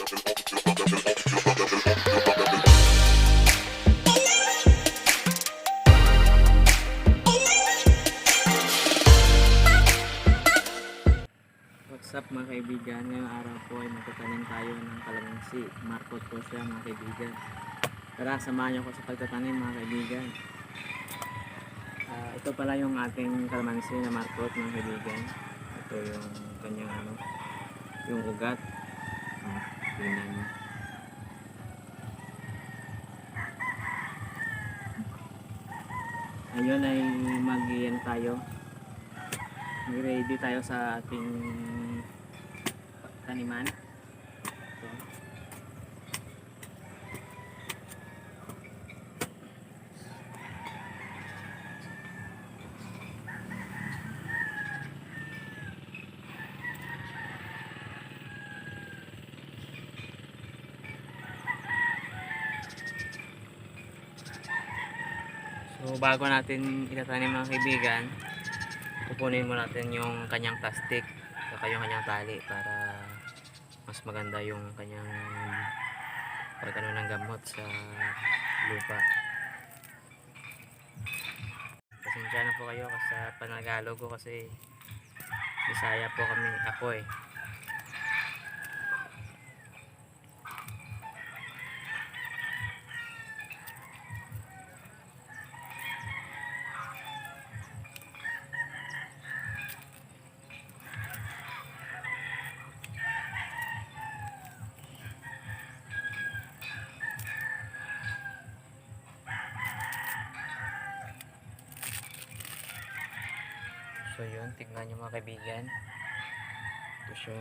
What's up mga kaibigan? Ngayong araw po ay magtatanim tayo ng kalamansi. Markot po siya mga kaibigan. Tara, samahan niyo ko sa pagtatanim mga kaibigan. Ah, ito pala yung ating kalamansi na markot mga kaibigan. Ito yung kanyang ano, yung ugat. Ah, tingnan niyo. Ayun ay mag tayo ready tayo sa ating taniman. So, So bago natin itatanim mga kaibigan, kukunin mo natin yung kanyang plastic saka yung kanyang tali para mas maganda yung kanyang pagkano ng gamot sa lupa. Pasensya na po kayo kasi sa panagalog ko kasi bisaya po kami ako eh So yun, tingnan nyo mga kaibigan. Ito siya.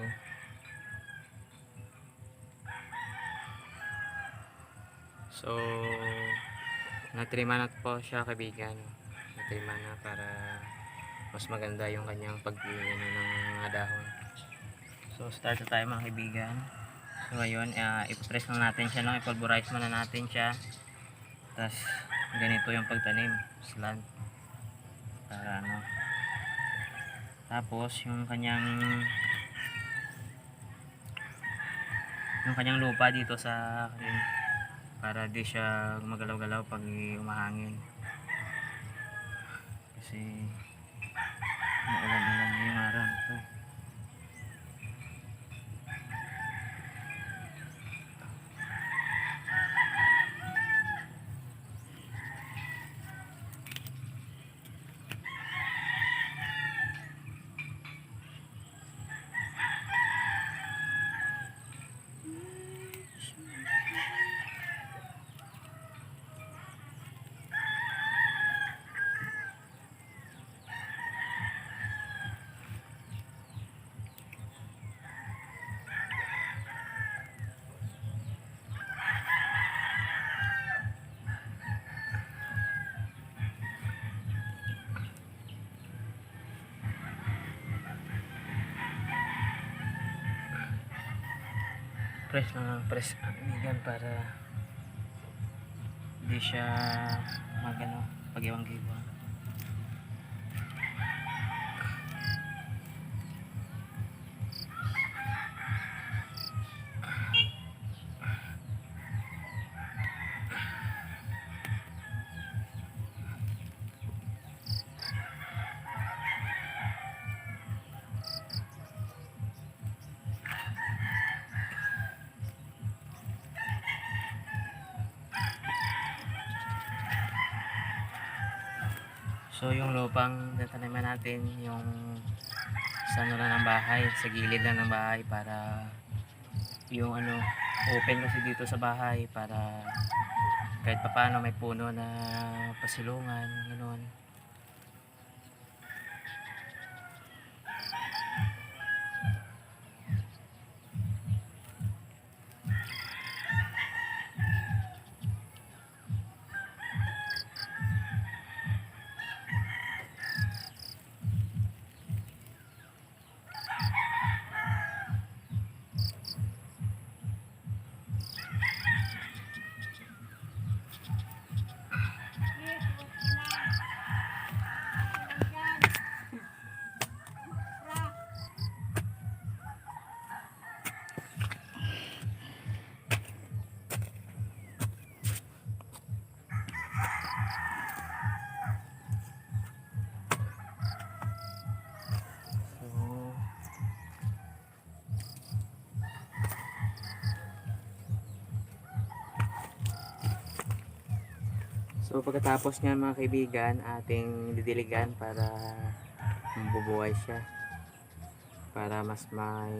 So, natrima na po siya kaibigan. Natrima na para mas maganda yung kanyang pag ano, ng mga dahon. So, start na tayo mga kaibigan. So, ngayon, uh, i-press lang natin siya, no? i-pulverize muna natin siya. Tapos, ganito yung pagtanim. Slant. Para ano, tapos yung kanyang yung kanyang lupa dito sa akin para di siya magalaw-galaw pag umahangin. Kasi maulan-ulan press lang ng press amigan para di siya magano pag-iwang-giwang So yung lupang tataniman natin yung sa ano ng bahay, sa gilid lang ng bahay para yung ano open kasi dito sa bahay para kahit papaano may puno na pasilungan, ganoon. So pagkatapos niyan mga kaibigan, ating didiligan para mabubuhay siya. Para mas may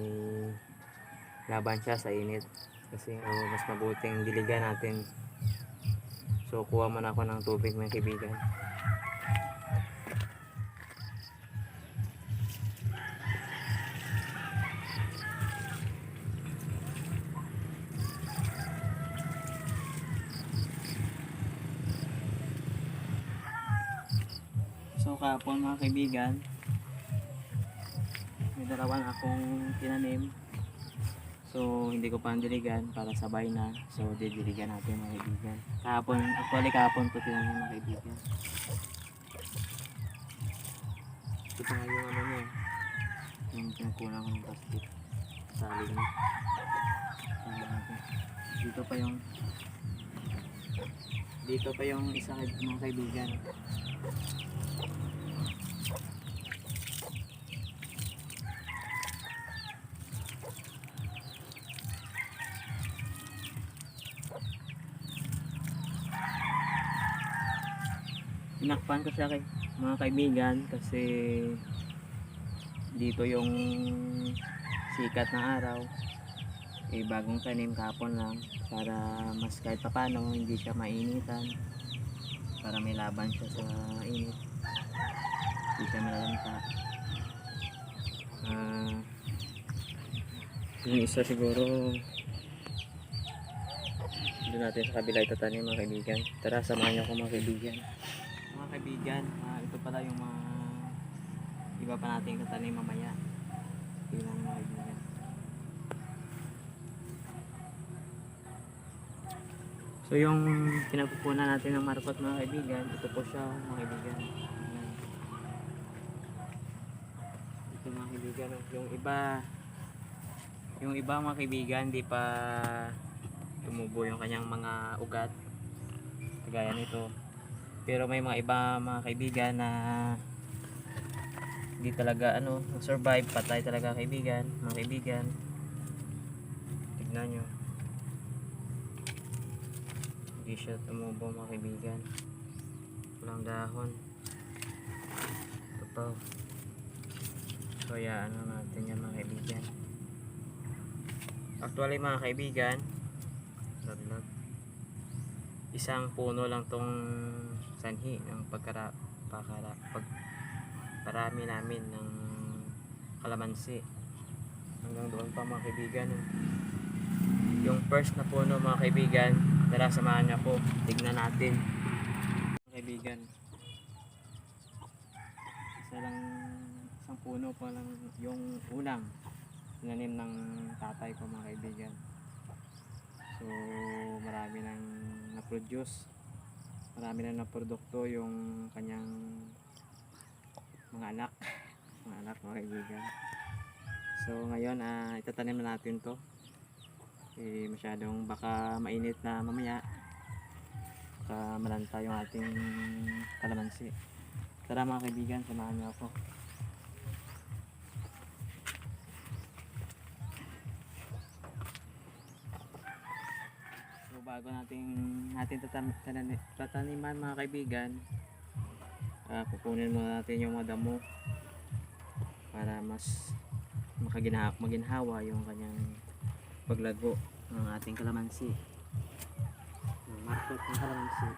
laban siya sa init. Kasi oh, mas mabuting diligan natin. So kuha muna ako ng tubig mga kaibigan. Mga kaibigan, may dalawan akong tinanim. So hindi ko pa diligan para sabay na. So didiligan natin mga kaibigan. Kahapon, actually kahapon to tinanim mga kaibigan. Ito nga yung ano niya. Yung pinagkulang ko ng plastic. Saling niya. Dito pa yung dito pa yung isa mga kaibigan. Tinakpan ko siya kay mga kaibigan kasi dito yung sikat ng araw eh bagong tanim kapon lang para mas kahit papano hindi siya mainitan. Para may laban siya sa init. Hindi siya malalanta. Ah yung isa siguro doon natin sa kabila itatanim mga kaibigan. Tara samahan niyo ako mga kaibigan. Mga kaibigan ah, ito pala yung mga iba pa natin tatanim mamaya. Tingnan mga kaibigan so yung pinagpupunan natin ng markot mga kaibigan ito po siya mga kaibigan. Ito mga kaibigan yung iba yung iba mga kaibigan di pa tumubo yung kanyang mga ugat kagaya nito. Pero may mga iba mga kaibigan na hindi talaga ano survive patay talaga kaibigan mga kaibigan. Tignan nyo hindi siya tumubo mga kaibigan. Walang dahon. Ito pa. So hayaan na natin yan mga kaibigan. Actually mga kaibigan laglag isang puno lang tong sanhi ng pagkara pakara pag parami namin ng kalamansi. Hanggang doon pa mga kaibigan oh. yung first na puno mga kaibigan tara samahan niyo ako. Tignan natin. Kaibigan. Isa lang isang puno pa lang yung unang tinanim ng tatay ko mga kaibigan. So marami nang na-produce. Marami nang na-produkto yung kanyang mga anak. Mga anak mga kaibigan. So ngayon ah itatanim na natin to eh masyadong baka mainit na mamaya. Baka malanta yung ating kalamansi. Tara mga kaibigan samahan niyo ako. So bago natin natin tatam, tataniman mga kaibigan ah kukunin muna natin yung mga damo para mas makagina maginhawa yung kanyang paglago ng ating kalamansi. Market ng kalamansi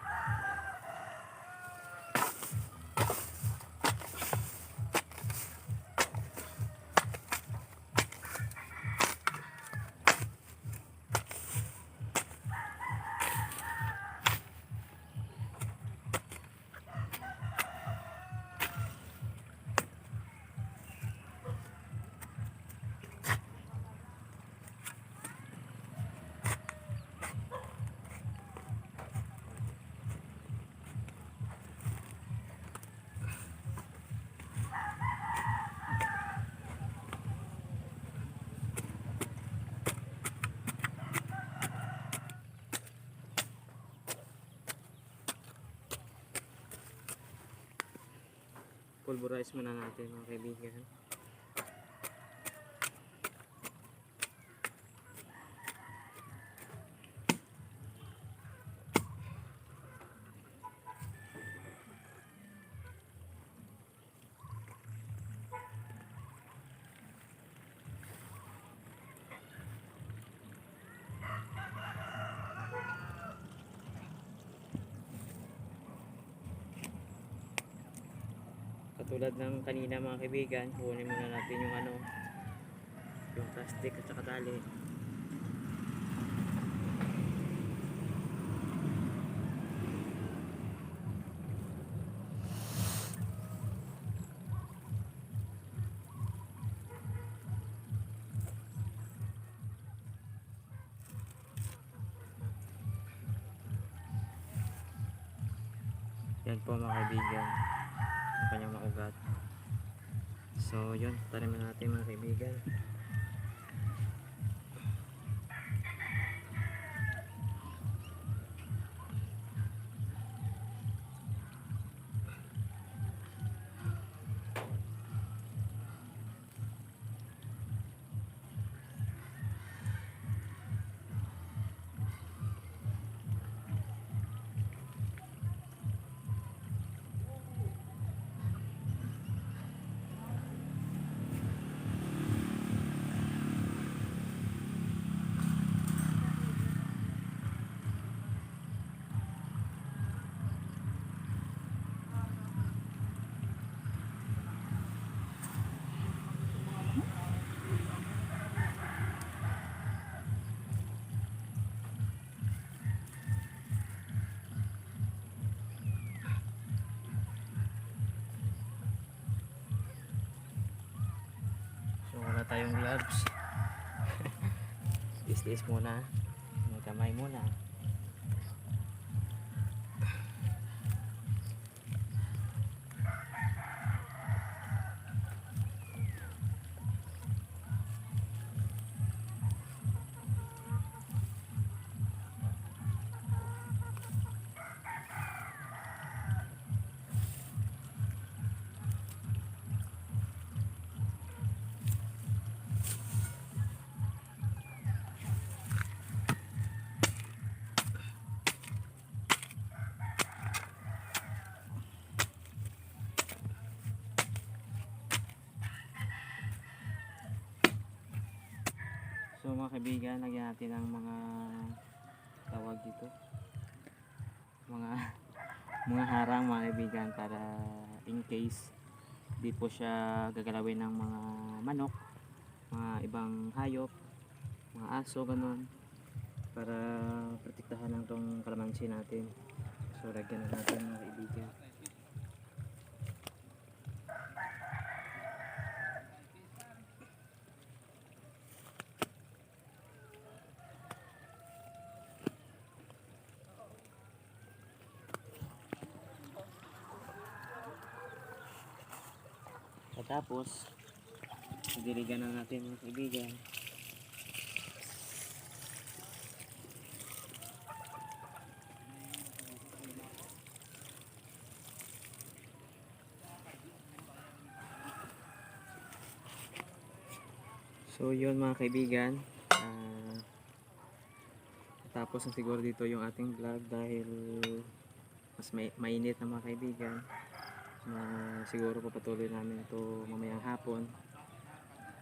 pulverize muna natin mga kaibigan tulad ng kanina mga kaibigan kunin muna natin yung ano yung plastic at saka tali. Yan po mga kaibigan kanyang maugat so yun. Tariman natin mga kaibigan wala tayong gloves tiis muna? May kamay muna mga kaibigan, lagyan natin ng mga tawag dito. Mga mga harang mga kaibigan para in case di po siya gagalawin ng mga manok, mga ibang hayop, mga aso, ganun. Para protektahan ng tong kalamansi natin. So lagyan na natin mga kaibigan. Tapos, diligan na natin mga kaibigan. So yun mga kaibigan. ah, tapos na siguro dito yung ating vlog dahil mas may, mainit na mga kaibigan na siguro papatuloy namin ito mamayang hapon.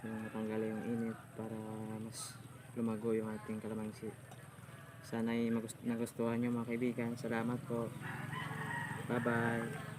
Yung matanggal yung init para mas lumago yung ating kalamansi. Sana ay magust- nagustuhan nyo mga kaibigan. Salamat po. Bye bye